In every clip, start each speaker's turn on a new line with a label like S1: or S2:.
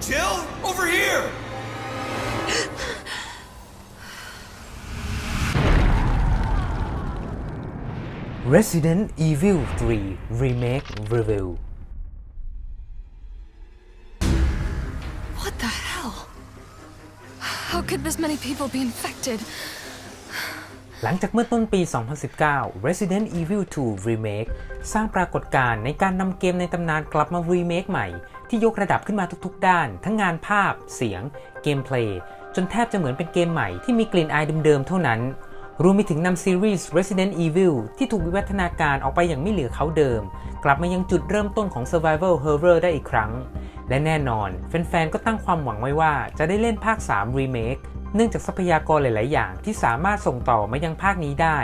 S1: Jill, over here!
S2: Resident Evil 3 Remake Review
S3: What the hell? How could this many people be infected?
S2: หลังจากเมื่อต้นปี 2019 Resident Evil 2 Remake สร้างปรากฏการณ์ในการนำเกมในตำนานกลับมารีเมคใหม่ ที่ยกระดับขึ้นมาทุกๆ ด้าน ทั้งงานภาพ เสียง เกมเพลย์ จนแทบจะเหมือนเป็นเกมใหม่ที่มีกลิ่นอายเดิมๆ เท่านั้น รวมไปถึงนำซีรีส์ Resident Evil ที่ถูกวิวัฒนาการออกไปอย่างไม่เหลือเขาเดิม กลับมายังจุดเริ่มต้นของ Survival Horror ได้อีกครั้ง และแน่นอนแฟนๆ ก็ตั้งความหวังไว้ว่าจะได้เล่นภาค 3 Remake เนื่องจากทรัพยากรหลาย ๆ อย่างที่สามารถส่งต่อมายังภาคนี้ได้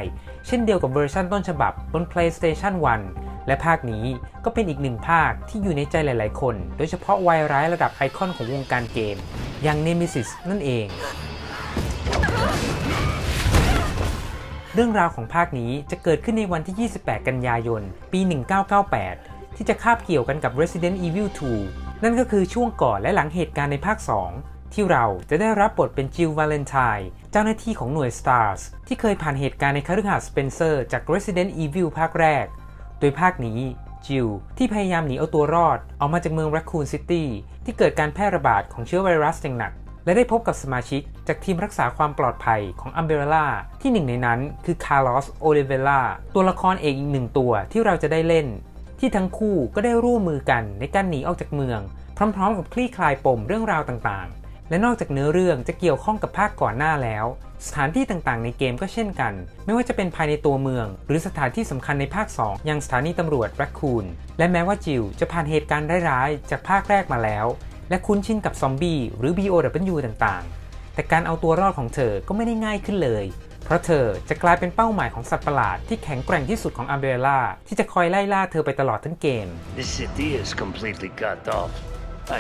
S2: เช่นเดียวกับเวอร์ชันต้นฉบับบน PlayStation 1 และภาคนี้ก็เป็นอีกหนึ่งภาคที่อยู่ในใจหลาย ๆ คน โดยเฉพาะวายร้ายระดับไอคอนของวงการเกม อย่าง Nemesis นั่นเอง เรื่องราวของภาคนี้จะเกิดขึ้นในวันที่ 28 กันยายน ปี 1998 ที่จะคาบเกี่ยวกันกับ Resident Evil 2 นั่นก็คือช่วงก่อนและหลังเหตุการณ์ในภาค 2ที่เราจะได้รับบทเป็นจิลวาเลนไทน์เจ้าหน้าที่ของหน่วย STARS ที่เคยผ่านเหตุการณ์ในคฤหาสน์สเปนเซอร์จาก Resident Evil ภาคแรก โดยภาคนี้จิลที่พยายามหนีเอาตัวรอดออกมาจากเมือง Raccoon City ที่เกิดการแพร่ระบาดของเชื้อไวรัสอย่างหนัก และได้พบกับสมาชิกจากทีมรักษาความปลอดภัยของ Umbrella ที่หนึ่งในนั้นคือคาร์ลอสโอลิเวล่าตัวละครเอกอีกหนึ่งตัวที่เราจะได้เล่น ที่ทั้งคู่ก็ได้ร่วมมือกันในการหนีออกจากเมือง พร้อมๆ กับคลี่คลายปมเรื่องราวต่างๆ และนอกจากเนื้อเรื่องจะเกี่ยวข้องกับภาคก่อนหน้าแล้ว สถานที่ต่างๆ ในเกมก็เช่นกัน ไม่ว่าจะเป็นภายในตัวเมือง หรือสถานที่สำคัญในภาค 2 อย่างสถานีตำรวจแรคคูนและแม้ว่าจิวจะผ่านเหตุการณ์ร้ายๆจากภาคแรกมาแล้ว และคุ้นชินกับซอมบี้หรือ BOW ต่างๆ แต่การเอาตัวรอดของเธอก็ไม่ได้ง่ายขึ้นเลย เพราะเธอจะกลายเป็นเป้าหมายของสัตว์ประหลาดที่แข็งแกร่งที่สุดของอัมเบรล่าที่จะคอยไล่ล่าเธอไปตลอดทั้งเกม
S4: The city is completely cut off,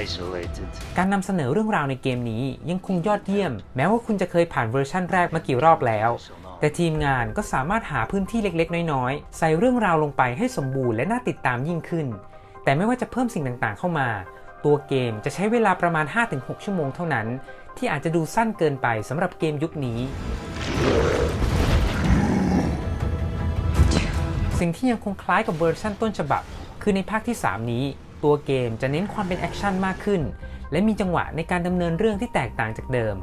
S4: isolated.
S2: การนำเสนอเรื่องราวในเกมนี้ยังคงยอดเยี่ยม แม้ว่าคุณจะเคยผ่านเวอร์ชั่นแรกมากี่รอบแล้ว แต่ทีมงานก็สามารถหาพื้นที่เล็กๆ น้อยๆ ใส่เรื่องราวลงไปให้สมบูรณ์และน่าติดตามยิ่งขึ้น แต่ไม่ว่าจะเพิ่มสิ่งต่างๆ เข้ามา ตัวเกมจะใช้เวลาประมาณ 5-6 ชั่วโมงเท่านั้น ที่อาจจะดูสั้นเกินไปสำหรับเกมยุคนี้สิ่งที่ยังคงคล้ายกับเวอร์ชันต้นฉบับ คือในภาคที่ 3 นี้ ตัวเกมจะเน้นความเป็นแอคชั่นมากขึ้น และมีจังหวะในการดำเนินเรื่องที่แตกต่างจากเดิม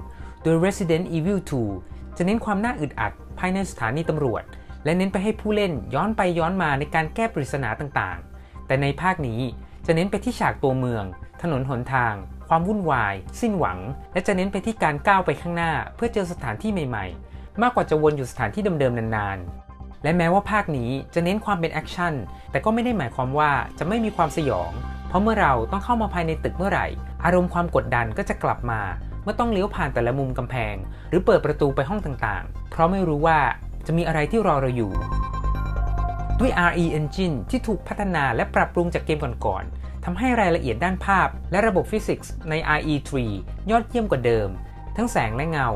S2: โดย Resident Evil 2 จะเน้นความน่าอึดอัดภายในสถานีตำรวจ และเน้นไปให้ผู้เล่นย้อนไปย้อนมาในการแก้ปริศนาต่างๆ แต่ในภาคนี้จะเน้นไปที่ฉากตัวเมือง ถนนหนทาง ความวุ่นวาย สิ้นหวัง และจะเน้นไปที่การก้าวไปข้างหน้า เพื่อเจอสถานที่ใหม่ๆ มากกว่าจะวนอยู่สถานที่เดิมๆนานๆ และแม้ว่าภาคนี้จะเน้นความเป็นแอคชั่น แต่ก็ไม่ได้หมายความว่าจะไม่มีความสยอง เพราะเมื่อเราต้องเข้ามาภายในตึกเมื่อไหร่ อารมณ์ความกดดันก็จะกลับมา เมื่อต้องเลี้ยวผ่านแต่ละมุมกำแพง หรือเปิดประตูไปห้องต่างๆ เพราะไม่รู้ว่าจะมีอะไรที่รอเราอยู่ ด้วย RE Engine ที่ถูกพัฒนาและปรับปรุงจากเกมก่อนๆทำให้รายละเอียดด้านภาพ และระบบฟิสิกส์ใน RE3 ยอดเยี่ยมกว่าเดิม ทั้งแสงและเงา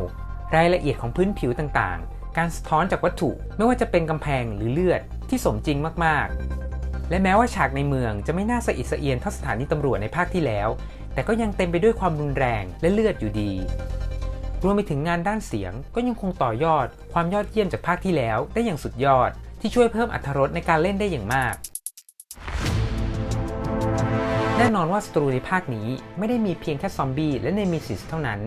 S2: รายละเอียดของพื้นผิวต่างๆ การสะท้อนจากวัตถุไม่ว่าจะเป็นกำแพงหรือเลือดที่สมจริงมากๆ และแม้ว่าฉากในเมืองจะไม่น่าสะอิดสะเอียนเท่าสถานีตำรวจในภาคที่แล้ว แต่ก็ยังเต็มไปด้วยความรุนแรงและเลือดอยู่ดี รวมไปถึงงานด้านเสียงก็ยังคงต่อยอด ความยอดเยี่ยมจากภาคที่แล้วได้อย่างสุดยอด ที่ช่วยเพิ่มอรรถรสในการเล่นได้อย่างมาก แน่นอนว่าศัตรูในภาคนี้ไม่ได้มีเพียงแค่ซอมบี้และเนมิซิสเท่านั้น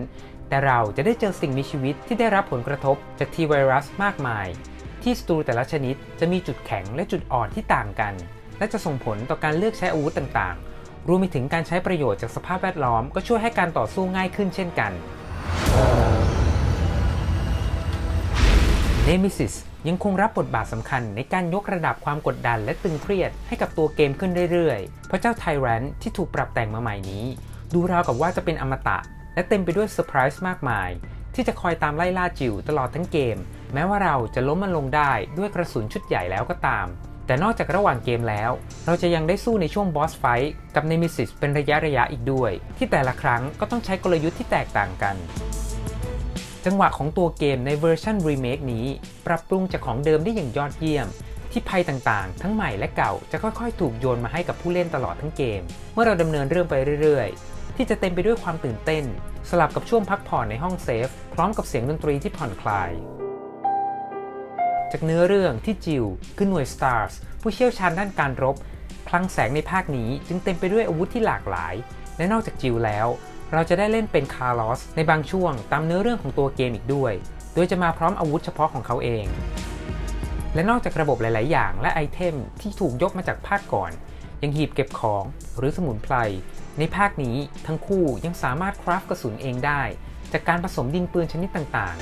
S2: แต่เราจะได้เจอสิ่งมีชีวิตที่ได้รับผลกระทบจากทีไวรัสมากมาย ที่ศัตรูแต่ละชนิดจะมีจุดแข็งและจุดอ่อนที่ต่างกัน และจะส่งผลต่อการเลือกใช้อาวุธต่างๆ รวมไปถึงการใช้ประโยชน์จากสภาพแวดล้อมก็ช่วยให้การต่อสู้ง่ายขึ้นเช่นกัน Nemesis ยังคงรับบทบาทสำคัญในการยกระดับความกดดันและตึงเครียดให้กับตัวเกมขึ้นเรื่อยๆ เพราะเจ้าไทแรนที่ถูกปรับแต่งมาใหม่นี้ ดูราวกับว่าจะเป็นอมตะ และเต็มไปด้วยเซอร์ไพรส์มากมาย ที่จะคอยตามไล่ล่าจิวตลอดทั้งเกม แม้ว่าเราจะล้มมันลงได้ด้วยกระสุนชุดใหญ่แล้วก็ตาม แต่นอกจากระหว่างเกมแล้ว เราจะยังได้สู้ในช่วงบอสไฟท์กับ Nemesis เป็นระยะระยะๆอีกด้วย ที่แต่ละครั้งก็ต้องใช้กลยุทธ์ที่แตกต่างกัน จังหวะของตัวเกมในเวอร์ชันรีเมคนี้ ปรับปรุงจากของเดิมได้อย่างยอดเยี่ยม ที่ภัยต่างๆ ทั้งใหม่และเก่าจะค่อยๆ ถูกโยนมาให้กับผู้เล่นตลอดทั้งเกม เมื่อเราดำเนินเรื่องไปเรื่อยๆ ที่จะเต็มไปด้วยความตื่นเต้น สลับกับช่วงพักผ่อนในห้องเซฟ พร้อมกับเสียงดนตรีที่ผ่อนคลาย จากเนื้อเรื่องที่จิลคือหน่วย STARS ผู้เชี่ยวชาญด้านการรบ คลังแสงในภาคนี้จึงเต็มไปด้วยอาวุธที่หลากหลาย และนอกจากจิลแล้ว เราจะได้เล่นเป็นคาร์ลอสในบางช่วงตามเนื้อเรื่องของตัวเกมอีกด้วย โดยจะมาพร้อมอาวุธเฉพาะของเขาเอง และนอกจากระบบหลาย ๆ อย่างและไอเทมที่ถูกยกมาจากภาคก่อน ยังหีบเก็บของหรือสมุนไพร ในภาคนี้ทั้งคู่ยังสามารถคราฟกระสุนเองได้ จากการผสมดินปืนชนิดต่าง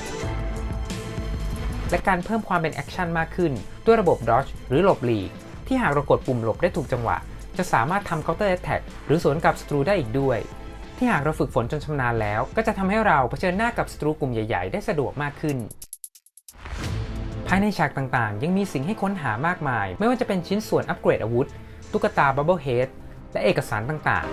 S2: ๆ และการเพิ่มความเป็นแอคชั่นมากขึ้น ด้วยระบบ Dodge หรือหลบหลีกที่หากเรากดปุ่มหลบได้ถูกจังหวะ จะสามารถทำ Counter Attack หรือสวนกับศัตรูได้อีกด้วย ที่หากเราฝึกฝนจนชำนาญแล้ว ก็จะทำให้เราเผชิญหน้ากับศัตรูกลุ่มใหญ่ ๆ ได้สะดวกมากขึ้น ภายในฉากต่างๆ ยังมีสิ่งให้ค้นหามากมาย ไม่ว่าจะเป็นชิ้นส่วนอัปเกรดอาวุธ ตุ๊กตาบับเบิลเฮดและเอกสารต่าง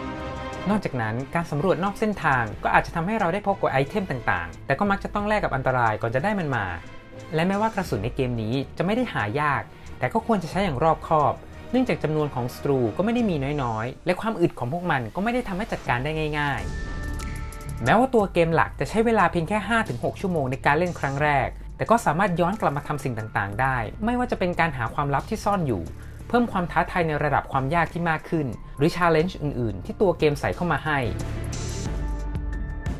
S2: ๆ นอกจากนั้นการสำรวจนอกเส้นทางก็อาจจะทำให้เราได้พบกับไอเทมต่างๆ แต่ก็มักจะต้องแลกกับอันตรายก่อนจะได้มันมา และแม้ว่ากระสุนในเกมนี้จะไม่ได้หายาก แต่ก็ควรจะใช้อย่างรอบคอบ เนื่องจากจำนวนของสตรูก็ไม่ได้มีน้อยๆ และความอึดของพวกมันก็ไม่ได้ทำให้จัดการได้ง่าย ๆ แม้ว่าตัวเกมหลักจะใช้เวลาเพียงแค่ 5-6 ชั่วโมงในการเล่นครั้งแรก แต่ก็สามารถย้อนกลับมาทำสิ่งต่างๆ ได้ ไม่ว่าจะเป็นการหาความลับที่ซ่อนอยู่ เพิ่มความท้าทายในระดับความยากที่มากขึ้น หรือชาเลนจ์อื่น ๆ ที่ตัวเกมใส่เข้ามาให้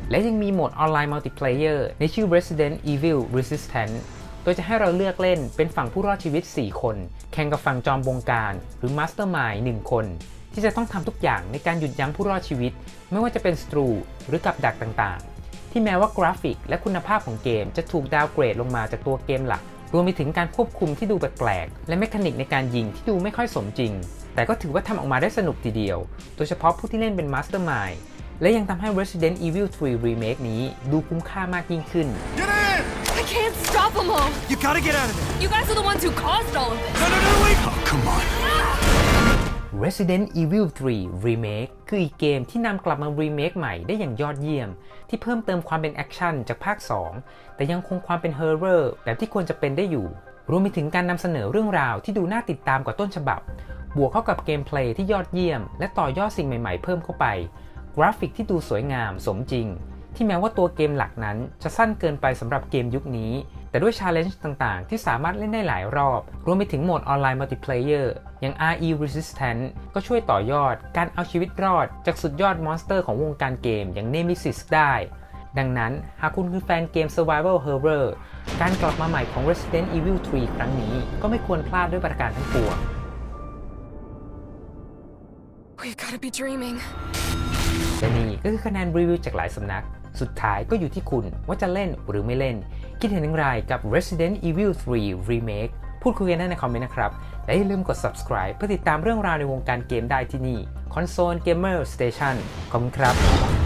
S2: และยังมีโหมดออนไลน์มัลติเพลเยอร์ในชื่อ Resident Evil Resistance โดยจะให้เราเลือกเล่นเป็นฝั่งผู้รอดชีวิต 4 คน แข่งกับฝั่งจอมบงการหรือ Mastermind 1คน ที่จะต้องทำทุกอย่างในการหยุดยั้งผู้รอดชีวิต ไม่ว่าจะเป็นสตรูหรือกับดักต่างๆ ที่แม้ว่ากราฟิกและคุณภาพของเกมจะถูกดาวเกรดลงมาจากตัวเกมหลัก รวมไปถึงการควบคุมที่ดูแปลกๆและเมคานิกในการยิงที่ดูไม่ค่อยสมจริง แต่ก็ถือว่าทำออกมาได้สนุกทีเดียว โดยเฉพาะผู้ที่เล่นเป็น Mastermind และยังทำให้ Resident Evil 3 Remake นี้ดูคุ้มค่ามากยิ่งขึ้น
S1: Get in!
S3: I can't stop them all!
S1: You gotta get out of there!
S3: You guys are the ones who caused all of this!
S1: No, no, no, wait! Oh, come on.
S2: Resident Evil 3 Remake คืออีกเกมที่นำกลับมารีเมคใหม่ได้อย่างยอดเยี่ยม ที่เพิ่มเติมความเป็นแอคชั่นจากภาค 2 แต่ยังคงความเป็นเฮอร์เรอร์แบบที่ควรจะเป็นได้อยู่ รวมไปถึงการนำเสนอเรื่องราวที่ดูน่าติดตามกว่าต้นฉบับ บวกเข้ากับเกมเพลย์ที่ยอดเยี่ยม และต่อยอดสิ่งใหม่ๆเพิ่มเข้าไป กราฟิกที่ดูสวยงามสมจริง ที่แม้ว่าตัวเกมหลักนั้นจะสั้นเกินไปสำหรับเกมยุคนี้ แต่ด้วยชาเลนจ์ต่างๆ ที่สามารถเล่นได้หลายรอบ รวมไปถึงโหมดออนไลน์มัลติเพลเยอร์อย่าง RE Resistance ก็ช่วยต่อยอดการเอาชีวิตรอด จากสุดยอดมอนสเตอร์ของวงการเกมอย่าง Nemesis ได้ ดังนั้นหากคุณคือแฟนเกม Survival Horror การกลับมาใหม่ของ Resident Evil 3 ครั้งนี้ ก็ไม่ควรพลาดด้วยประการทั้งปวง
S3: We've gotta be dreaming.
S2: และนี่ก็คือคะแนนรีวิวจากหลายสำนัก สุดท้ายก็อยู่ที่คุณว่าจะเล่นหรือไม่เล่น คิดเห็นอย่างไรกับ Resident Evil 3 Remake พูดคุยกันได้ในคอมเมนต์นะครับ และอย่าลืมกด subscribe เพื่อติดตามเรื่องราวในวงการเกมได้ที่นี่ Console Gamer Station ขอบคุณครับ